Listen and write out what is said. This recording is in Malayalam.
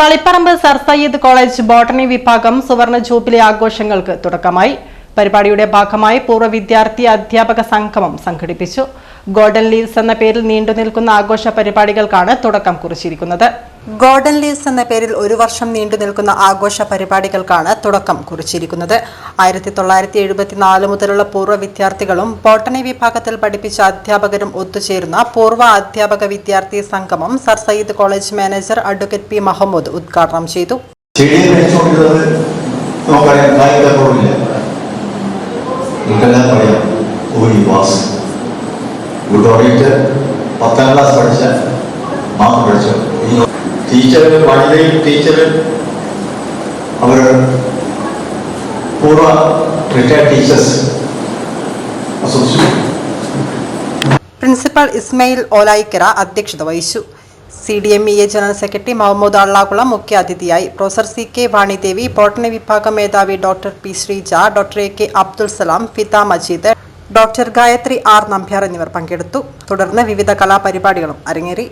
Taliparamba Sir Syed College botany വിഭാഗം സുവർണ ജൂബിലി ആഘോഷങ്ങൾക്ക് തുടക്കമായി. പരിപാടിയുടെ ഭാഗമായി പൂർവ വിദ്യാർത്ഥി അധ്യാപക സംഗമം സംഘടിപ്പിച്ചു. ഗോൾഡൻ ലീവ്സ് എന്ന പേരിൽ നീണ്ടുനിൽക്കുന്ന ആഘോഷ പരിപാടികൾക്കാണ് തുടക്കം കുറിച്ചിരിക്കുന്നത്. ഗോൾഡൻ ലീവ്സ് എന്ന പേരിൽ ഒരു വർഷം നീണ്ടു നിൽക്കുന്ന ആഘോഷ പരിപാടികൾക്കാണ് തുടക്കം കുറിച്ചിരിക്കുന്നത്. ആയിരത്തി തൊള്ളായിരത്തി എഴുപത്തിനാല് മുതലുള്ള പൂർവ വിദ്യാർത്ഥികളും ബോട്ടണി വിഭാഗത്തിൽ പഠിപ്പിച്ച അധ്യാപകരും ഒത്തുചേരുന്ന പൂർവ അധ്യാപക വിദ്യാർത്ഥി സംഗമം Sir Syed College manager advocate P. Mahmood ഉദ്ഘാടനം ചെയ്തു. ഗുഡ് പത്താം ക്ലാസ് പഠിച്ച മാത്രം പഠിച്ചു ടീച്ചർ വനിതയും ടീച്ചർ അവർ പൂർവ retired teachers association principal Ismail Olayikkara അധ്യക്ഷത വഹിച്ചു. C D M E A general secretary Muhammad Allakulam മുഖ്യാതിഥിയായി professor C K Vanidevi botany വിഭാഗം മേധാവി doctor P Sreeja doctor A K Abdul Salam Fitha Majeed doctor Gayathri R Nambiar എന്നിവർ പങ്കെടുത്തു. തുടർന്ന് വിവിധ കലാപരിപാടികളും അരങ്ങേറി.